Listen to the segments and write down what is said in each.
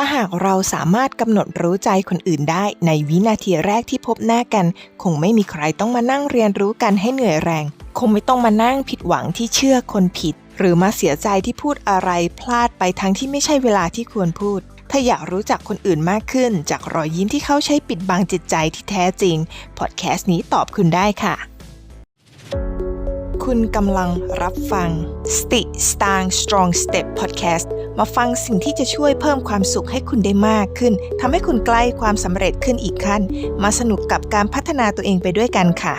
ถ้าหากเราสามารถกำหนดรู้ใจคนอื่นได้ในวินาทีแรกที่พบหน้ากัน คงไม่มีใครต้องมานั่งเรียนรู้กันให้เหนื่อยแรง คงไม่ต้องมานั่งผิดหวังที่เชื่อคนผิด หรือมาเสียใจที่พูดอะไรพลาดไปทั้งที่ไม่ใช่เวลาที่ควรพูด ถ้าอยากรู้จักคนอื่นมากขึ้น จากรอยยิ้มที่เขาใช้ปิดบังจิตใจที่แท้จริง พอดแคสต์นี้ตอบคุณได้ค่ะคุณกำลังรับฟังสติสตาง Strong Step Podcast มาฟังสิ่งที่จะช่วยเพิ่มความสุขให้คุณได้มากขึ้นทำให้คุณใกล้ความสำเร็จขึ้นอีกขั้น มาสนุกกับการพัฒนาตัวเองไปด้วยกันค่ะ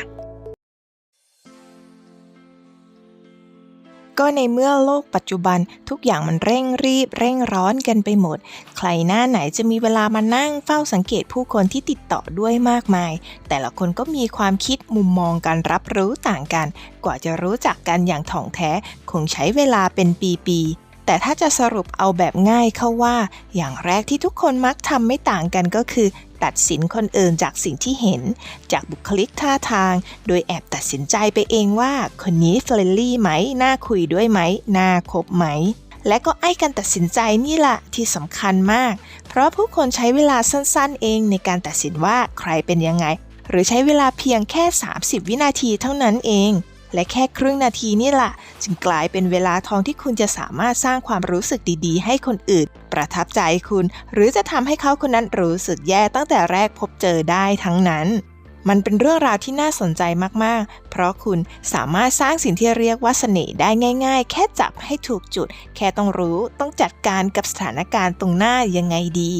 ก็ในเมื่อโลกปัจจุบันทุกอย่างมันเร่งรีบ เร่งร้อนกันไปหมด ใครหน้าไหนจะมีเวลามานั่งเฝ้าสังเกตผู้คนที่ติดต่อด้วยมากมาย แต่ละคนก็มีความคิดมุมมองการรับรู้ต่างกัน กว่าจะรู้จักกันอย่างถ่องแท้ คงใช้เวลาเป็นปีๆ แต่ถ้าจะสรุปเอาแบบง่ายเข้าว่า อย่างแรกที่ทุกคนมักทำไม่ต่างกันก็คือ ตัดสินคนอื่นจากสิ่งที่เห็น จากบุคลิกท่าทาง โดยแอบตัดสินใจไปเองว่า คนนี้เฟรนลี่ไหม น่าคุยด้วยไหม น่าคบไหมและก็ไอ้การตัดสินใจนี่แหละที่สำคัญมาก เพราะผู้คนใช้เวลาสั้นๆ เองในการตัดสินว่าใครเป็นยังไง หรือใช้เวลาเพียงแค่ 30 วินาทีเท่านั้นเอง และแค่ครึ่งนาทีนี่แหละจึงกลายเป็นเวลาทองที่คุณจะสามารถสร้างความรู้สึกดีๆ ให้คนอื่น ประทับใจคุณ หรือจะทำให้เขาคนนั้นรู้สึกแย่ตั้งแต่แรกพบเจอได้ทั้งนั้น มันเป็นเรื่องราวที่น่าสนใจมากๆ เพราะคุณสามารถสร้างสิ่งที่เรียกว่าเสน่ห์ได้ง่าย ๆ แค่จับให้ถูกจุด แค่ต้องรู้ต้องจัดการกับสถานการณ์ตรงหน้ายังไงดี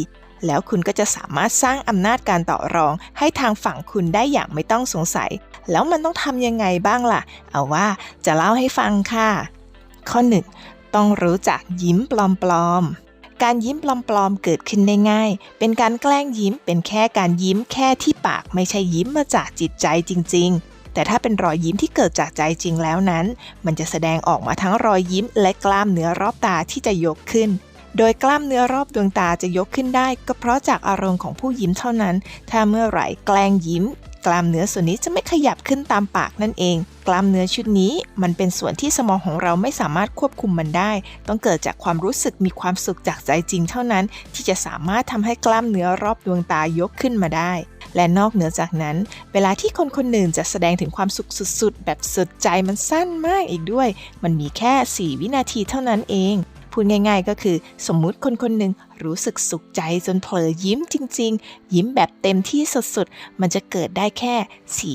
แล้วคุณก็จะสามารถสร้างอำนาจการต่อรอง ให้ทางฝั่งคุณได้อย่างไม่ต้องสงสัย แล้วมันต้องทำยังไงบ้างล่ะ เอาว่าจะเล่าให้ฟังค่ะ ข้อ 1. ต้องรู้จักยิ้มปลอมๆการยิ้มปลอมๆ เกิดขึ้นได้ง่าย เป็นการแกล้งยิ้ม เป็นแค่การยิ้มแค่ที่ปาก ไม่ใช่ยิ้มมาจากจิตใจจริง ๆ แต่ถ้าเป็นรอยยิ้มที่เกิดจากใจจริงแล้วนั้น มันจะแสดงออกมาทั้งรอยยิ้มและกล้ามเนื้อรอบตาที่จะยกขึ้น โดยกล้ามเนื้อรอบดวงตาจะยกขึ้นได้ ก็เพราะจากอารมณ์ของผู้ยิ้มเท่านั้น ถ้าเมื่อไหร่แกล้งยิ้ม กล้ามเนื้อส่วนนี้จะไม่ขยับขึ้นตามปากนั่นเอง กล้ามเนื้อชุดนี้ มันเป็นส่วนที่สมองของเราไม่สามารถควบคุมมันได้ ต้องเกิดจากความรู้สึกมีความสุขจากใจจริงเท่านั้น ที่จะสามารถทำให้กล้ามเนื้อรอบดวงตายกขึ้นมาได้และนอกเหนือจากนั้น เวลาที่คนคนหนึ่งจะแสดงถึงความสุขสุดๆ แบบสุดใจมันสั้นมากอีกด้วย มันมีแค่ 4 วินาทีเท่านั้นเอง พูดง่ายๆ ก็คือ สมมุติคนคนหนึ่งรู้สึกสุขใจจนเผลอยิ้มจริง ๆ ยิ้มแบบเต็มที่สุดๆ มันจะเกิดได้แค่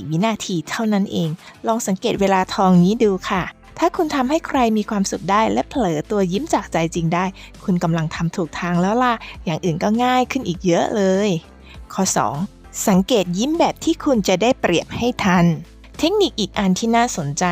4 วินาทีเท่านั้นเอง ลองสังเกตเวลาทองนี้ดูค่ะ ถ้าคุณทำให้ใครมีความสุขได้ และเผลอตัวยิ้มจากใจจริงได้ คุณกำลังทำถูกทางแล้วล่ะ อย่างอื่นก็ง่ายขึ้นอีกเยอะเลย ข้อ 2. สังเกตยิ้มแบบที่คุณจะได้เปรียบให้ทันเทคนิคอีกอันที่น่าสนใจ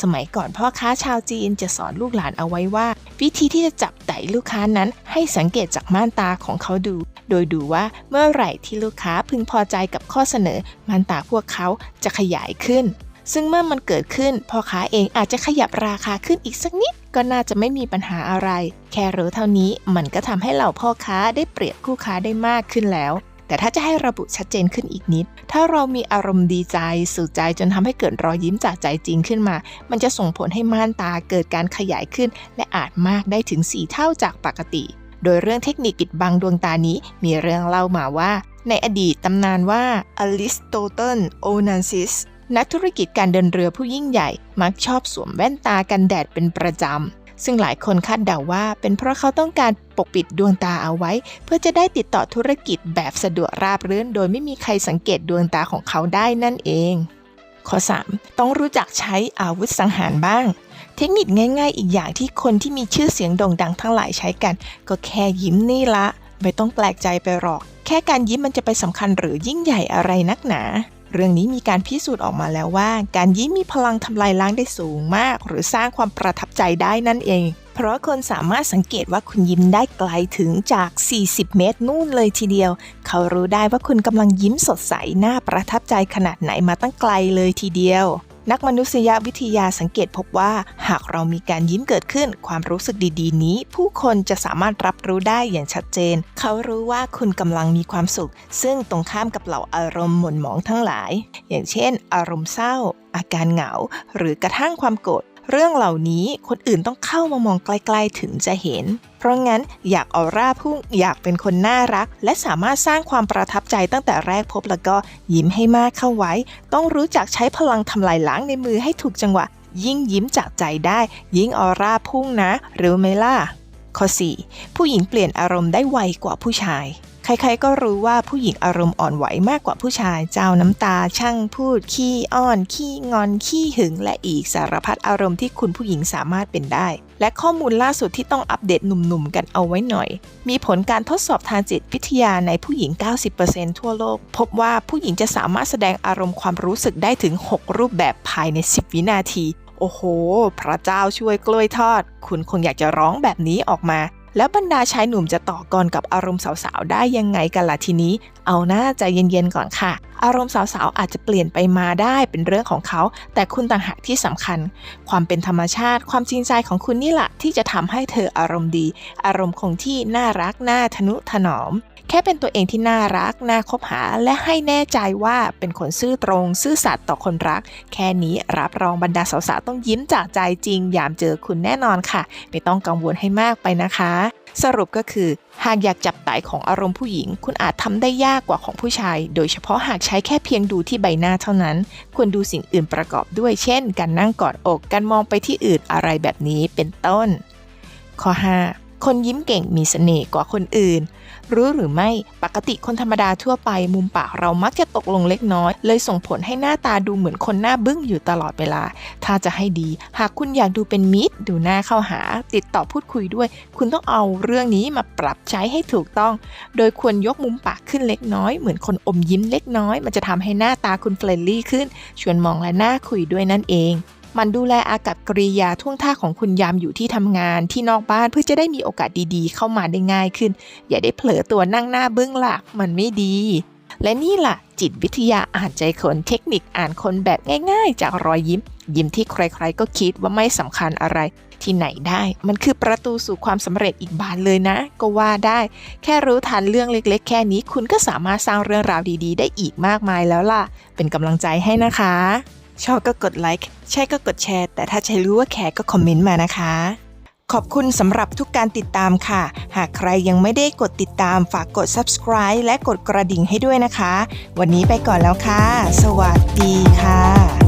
สมัยก่อนพ่อค้าชาวจีนจะสอนลูกหลานเอาไว้ว่า วิธีที่จะจับไต่ลูกค้านั้นให้สังเกตจากม่านตาของเขาดู โดยดูว่าเมื่อไหร่ที่ลูกค้าพึงพอใจกับข้อเสนอ ม่านตาพวกเขาจะขยายขึ้น ซึ่งเมื่อมันเกิดขึ้นพ่อค้าเองอาจจะขยับราคาขึ้นอีกสักนิด ก็น่าจะไม่มีปัญหาอะไร แค่รู้เท่านี้มันก็ทำให้เหล่าพ่อค้าได้เปรียบคู่ค้าได้มากขึ้นแล้ว แต่ถ้าจะให้ระบุชัดเจนขึ้นอีกนิด ถ้าเรามีอารมณ์ดีใจสุขใจจนทำให้เกิดรอยยิ้มจากใจจริงขึ้นมา มันจะส่งผลให้ม่านตาเกิดการขยายขึ้น และอาจมากได้ถึง 4 เท่าจากปกติ โดยเรื่องเทคนิคปิดบังดวงตานี้มีเรื่องเล่ามาว่า ในอดีตตำนานว่าอลิสโตเติลโอนันซิสนักธุรกิจการเดินเรือผู้ยิ่งใหญ่ มักชอบสวมแว่นตากันแดดเป็นประจำ ซึ่งหลายคนคาดเดาว่า เป็นเพราะเขาต้องการปกปิดดวงตาเอาไว้ เพื่อจะได้ติดต่อธุรกิจแบบสะดวกราบรื่น โดยไม่มีใครสังเกตดวงตาของเขาได้นั่นเอง ข้อ 3. ต้องรู้จักใช้อาวุธสังหารบ้าง เทคนิคง่ายๆ อีกอย่างที่คนที่มีชื่อเสียงโด่งดังทั้งหลายใช้กัน ก็แค่ยิ้มนี่ละ ไม่ต้องแปลกใจไปหรอก แค่การยิ้มมันจะไปสำคัญหรือยิ่งใหญ่อะไรนักหนา เรื่องนี้มีการพิสูจน์ออกมาแล้วว่า การยิ้มมีพลังทำลายล้างได้สูงมาก หรือสร้างความประทับใจได้นั่นเอง เพราะคนสามารถสังเกตว่าคุณยิ้มได้ไกลถึงจาก 40 เมตรนู่นเลยทีเดียว เขารู้ได้ว่าคุณกำลังยิ้มสดใสน่าประทับใจขนาดไหนมาตั้งไกลเลยทีเดียว นักมนุษยวิทยาสังเกตพบว่า หากเรามีการยิ้มเกิดขึ้น ความรู้สึกดีๆ นี้ ผู้คนจะสามารถรับรู้ได้อย่างชัดเจน เขารู้ว่าคุณกำลังมีความสุข ซึ่งตรงข้ามกับเหล่าอารมณ์หม่นหมองทั้งหลาย อย่างเช่น อารมณ์เศร้า อาการเหงา หรือกระทั่งความโกรธ เรื่องเหล่านี้คนอื่นต้องเข้ามามองใกล้ๆถึงจะเห็น เพราะงั้นอยากออร่าพุ่งอยากเป็นคนน่ารัก และสามารถสร้างความประทับใจตั้งแต่แรกพบแล้วก็ยิ้มให้มากเข้าไว้ ต้องรู้จักใช้พลังทำลายล้างในมือให้ถูกจังหวะ ยิ่งยิ้มจากใจได้ ยิ่งออร่าพุ่งนะ หรู้ไหมล่ะข้อ 4. ผู้หญิงเปลี่ยนอารมณ์ได้ไวกว่าผู้ชาย ใครๆก็รู้ว่าผู้หญิงอารมณ์อ่อนไหวมากกว่าผู้ชาย เจ้าน้ำตา ช่างพูด ขี้อ้อน ขี้งอน ขี้หึง และอีกสารพัดอารมณ์ที่คุณผู้หญิงสามารถเป็นได้ และข้อมูลล่าสุดที่ต้องอัปเดตหนุ่มๆกันเอาไว้หน่อย มีผลการทดสอบทางจิตวิทยาในผู้หญิง 90%ทั่วโลก พบว่าผู้หญิงจะสามารถแสดงอารมณ์ความรู้สึกได้ถึง 6 รูปแบบภายใน 10 วินาที โอ้โห พระเจ้าช่วยกล้วยทอด คุณคงอยากจะร้องแบบนี้ออกมา แล้วบรรดาชายหนุ่มจะต่อกรกับอารมณ์สาวๆ ได้ยังไงกันล่ะทีนี้ เอาหน้าใจเย็นๆก่อนค่ะ อารมณ์สาวๆ อาจจะเปลี่ยนไปมาได้เป็นเรื่องของเขา แต่คุณต่างหากที่สำคัญ ความเป็นธรรมชาติ ความจริงใจของคุณนี่แหละที่จะทำให้เธออารมณ์ดี อารมณ์คงที่น่ารักน่าทนุถนอม แค่เป็นตัวเองที่น่ารัก น่าคบหา และให้แน่ใจว่าเป็นคนซื่อตรง ซื่อสัตย์ต่อคนรัก แค่นี้รับรองบรรดาสาวๆต้องยิ้มจากใจจริง ยามเจอคุณแน่นอนค่ะ ไม่ต้องกังวลให้มากไปนะคะ สรุปก็คือ หากอยากจับไตของอารมณ์ผู้หญิง คุณอาจทำได้ยากกว่าของผู้ชาย โดยเฉพาะหากใช้แค่เพียงดูที่ใบหน้าเท่านั้น ควรดูสิ่งอื่นประกอบด้วย เช่น การนั่งกอดอก การมองไปที่อื่นอะไรแบบนี้ เป็นต้น ข้อ 5 คนยิ้มเก่งมีเสน่ห์กว่าคนอื่น รู้หรือไม่ปกติคนธรรมดาทั่วไปมุมปากเรามักจะตกลงเล็กน้อย เลยส่งผลให้หน้าตาดูเหมือนคนหน้าบึ้งอยู่ตลอดเวลา ถ้าจะให้ดี หากคุณอยากดูเป็นมิตร ดูหน้าเข้าหา ติดต่อพูดคุยด้วย คุณต้องเอาเรื่องนี้มาปรับใช้ให้ถูกต้อง โดยควรยกมุมปากขึ้นเล็กน้อย เหมือนคนอมยิ้มเล็กน้อย มันจะทำให้หน้าตาคุณเฟรนลี่ขึ้น ชวนมองและน่าคุยด้วยนั่นเอง มันดูแลอากับกริยาท่วงท่าของคุณยามอยู่ที่ทำงานที่นอกบ้านเพื่อจะได้มีโอกาสดีๆ เข้ามาได้ง่ายขึ้น อย่าได้เผลอตัวนั่งหน้าเบื้องหลักมันไม่ดี และนี่ล่ะ จิตวิทยาอ่านใจคนเทคนิคอ่านคนแบบง่าย ๆ จากรอยยิ้ม ยิ้มที่ใครๆก็คิดว่าไม่สำคัญอะไร ที่ไหนได้ มันคือประตูสู่ความสำเร็จอีกบานเลยนะ ก็ว่าได้ แค่รู้ทันเรื่องเล็ก ๆ แค่นี้ คุณก็สามารถสร้างเรื่องราวดี ๆ ได้อีกมากมายแล้วล่ะ เป็นกำลังใจให้นะคะ ชอบก็กดไลค์ใช่ก็กดแชร์ แต่ถ้าใช้รู้ว่าแคร์ก็คอมเมนต์มานะคะ ขอบคุณสำหรับทุกการติดตามค่ะ หากใครยังไม่ได้กดติดตามฝากกด subscribe และกดกระดิ่งให้ด้วยนะคะ วันนี้ไปก่อนแล้วค่ะ สวัสดีค่ะ